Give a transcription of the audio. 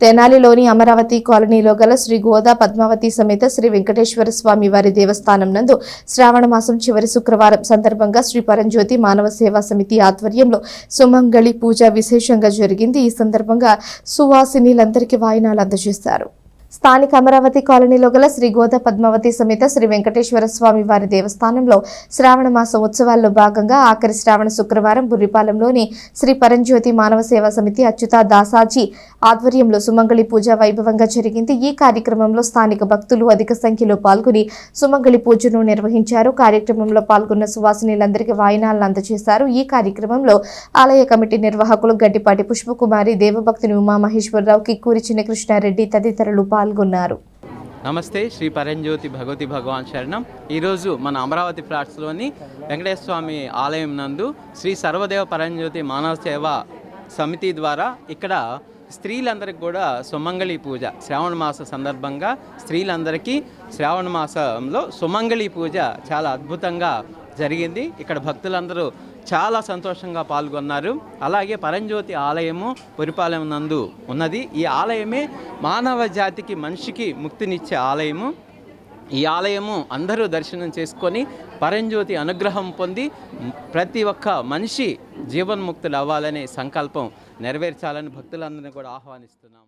తెనాలిలోని అమరావతి కాలనీలో గల శ్రీ గోదా పద్మావతి సమేత శ్రీ వెంకటేశ్వర స్వామి వారి దేవస్థానం నందు శ్రావణ మాసం చివరి శుక్రవారం సందర్భంగా శ్రీ పరంజ్యోతి మానవ సేవా సమితి ఆధ్వర్యంలో సుమంగళి పూజ విశేషంగా జరిగింది. ఈ సందర్భంగా సువాసినీలందరికీ వాయినాలు అందజేశారు. స్థానిక అమరావతి కాలనీలో గల శ్రీ గోదా పద్మావతి సమేత శ్రీ వెంకటేశ్వర స్వామి వారి దేవస్థానంలో శ్రావణ మాస ఉత్సవాల్లో భాగంగా ఆఖరి శ్రావణ శుక్రవారం బుర్రిపాలెంలోని శ్రీ పరంజ్యోతి మానవ సేవా సమితి అచ్యుత దాసాజీ ఆధ్వర్యంలో సుమంగళి పూజ వైభవంగా జరిగింది. ఈ కార్యక్రమంలో స్థానిక భక్తులు అధిక సంఖ్యలో పాల్గొని సుమంగళి పూజను నిర్వహించారు. కార్యక్రమంలో పాల్గొన్న సువాసినీలందరికీ వాయినాలను అందజేశారు. ఈ కార్యక్రమంలో ఆలయ కమిటీ నిర్వాహకులు గడ్డిపాటి పుష్పకుమారి దేవభక్తుని ఉమామహేశ్వరరావు కిక్కూరి చిన్నకృష్ణారెడ్డి తదితరులు పాల్గొన్నారు పాల్గొన్నారు. నమస్తే శ్రీ పరంజ్యోతి భగవతి భగవాన్ శరణం. ఈరోజు మన అమరావతి ఫ్లాట్స్లోని వెంకటేశ్వర స్వామి ఆలయం నందు శ్రీ సర్వదేవ పరంజ్యోతి మానవ సేవ సమితి ద్వారా ఇక్కడ స్త్రీలందరికీ కూడా సుమంగళి పూజ శ్రావణ మాస సందర్భంగా స్త్రీలందరికీ శ్రావణ మాసంలో సుమంగళి పూజ చాలా అద్భుతంగా జరిగింది. ఇక్కడ భక్తులందరూ చాలా సంతోషంగా పాల్గొన్నారు. అలాగే పరంజ్యోతి ఆలయము పురిపాలెం నందు ఉన్నది. ఈ ఆలయమే మానవ జాతికి మనిషికి ముక్తినిచ్చే ఆలయము. ఈ ఆలయము అందరూ దర్శనం చేసుకొని పరంజ్యోతి అనుగ్రహం పొంది ప్రతి ఒక్క మనిషి జీవన్ముక్తులు అవ్వాలనే సంకల్పం నెరవేర్చాలని భక్తులందరినీ కూడా ఆహ్వానిస్తున్నాము.